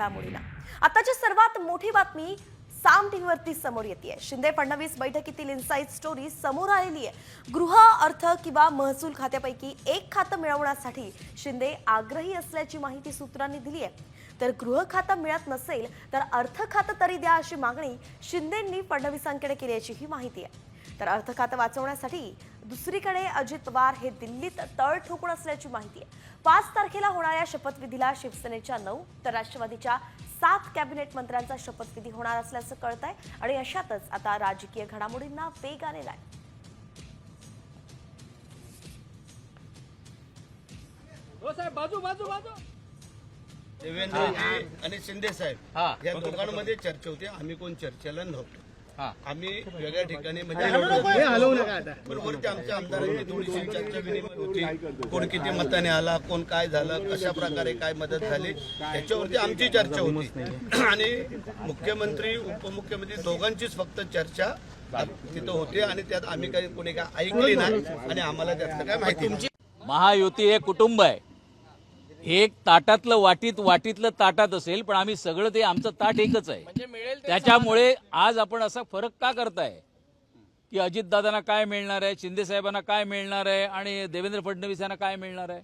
घडामोडीला आताची सर्वात मोठी बातमी साम टीव्हीवरती समोर येते शिंदे फडणवीस बैठकीतील इन्साईड स्टोरी समोर आलेली आहे. गृह अर्थ किंवा महसूल खात्यापैकी एक खातं मिळवण्यासाठी शिंदे आग्रही असल्याची माहिती सूत्रांनी दिली आहे तर गृह खातं मिळत नसेल तर अर्थ खातं तरी द्या अशी मागणी शिंदेंनी फडणवीसांकडे केल्याची ही माहिती आहे. तर अर्थ खातं वाचवण्यासाठी दुसरीकडे अजित पवार हे दिल्लीत तळ ठोकून असल्याची माहिती आहे पाच तारखेला होणाऱ्या शपथविधीला शिवसेनेच्या नऊ तर राष्ट्रवादीच्या सात कॅबिनेट मंत्र्यांचा शपथविधी होणार असल्याचं कळत आहे आणि अशातच आता राजकीय घडामोडींना वेग आलेला आहे हो साहेब बाजू बाजू बाजू देवेंद्रजी आणि शिंदे. साहेब या दोघांमध्ये चर्चा होती आम्ही कोण चर्चेला नव्हतो. आम्ही वेगळ्या ठिकाणी म्हणजे बरोबर ते आमच्या आमदारांची थोडीशी चर्चा विनिमय होती. कोण किती मताने आला कोण काय झालं कशा प्रकारे काय मदत झाली याच्यावरती आमची चर्चा होती. आणि मुख्यमंत्री उपमुख्यमंत्री दोघांचीच फक्त चर्चा तिथं होती आणि त्यात आम्ही काही कोणी काय ऐकली नाही आणि आम्हाला त्यातलं काय माहिती. महायुती हे कुटुंब आहे. हे एक ताटातलं वाटीत वाटीतलं ताटात असेल पण आम्ही सगळं ते आमचं ताट एकच आहे. त्याच्यामुळे आज आपण असा फरक का करताय? की अजितदादांना काय मिळणार आहे शिंदे साहेबांना काय मिळणार आहे आणि देवेंद्र फडणवीस यांना काय मिळणार आहे?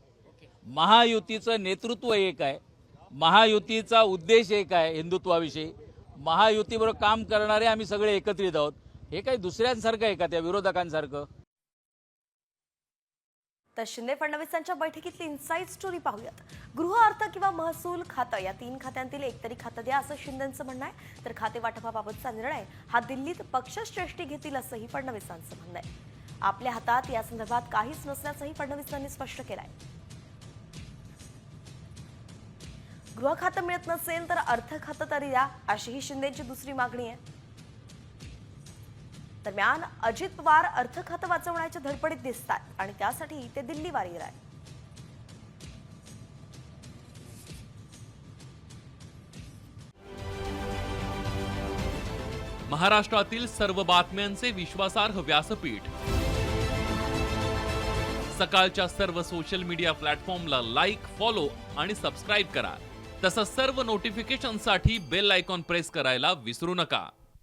महायुतीचं नेतृत्व एक आहे. महायुतीचा उद्देश एक आहे हिंदुत्वाविषयी. महायुतीबरोबर काम करणारे आम्ही सगळे एकत्रित आहोत. हे काही दुसऱ्यांसारखं आहे का त्या विरोधकांसारखं? तर शिंदे फडणवीसांच्या बैठकीतली इन्साईड स्टोरी पाहूयात. गृह अर्थ किंवा महसूल खातं या तीन खात्यांतील एकतरी खातं द्या असं शिंदेचं म्हणणं आहे. तर खाते वाटपाबाबतचा निर्णय हा दिल्लीत पक्षश्रेष्ठी घेतील असंही फडणवीसांचं म्हणणं आहे. आपल्या हातात या संदर्भात काहीच नसल्याचंही फडणवीसांनी स्पष्ट केलं आहे गृह खातं मिळत नसेल तर अर्थ खातं तरी द्या अशीही शिंदेची दुसरी मागणी आहे. दरम्यान अजित पवार अर्थ खातं वाचवण्याच्या धडपडीत दिसतात आणि त्यासाठी ते दिल्ली वारीर महाराष्ट्रातील सर्व बातम्यांचे विश्वासार्ह व्यासपीठ. सकाळच्या सर्व सोशल मीडिया प्लॅटफॉर्मला लाईक फॉलो आणि सबस्क्राईब करा. तसंच सर्व नोटिफिकेशनसाठी बेल आयकॉन प्रेस करायला विसरू नका.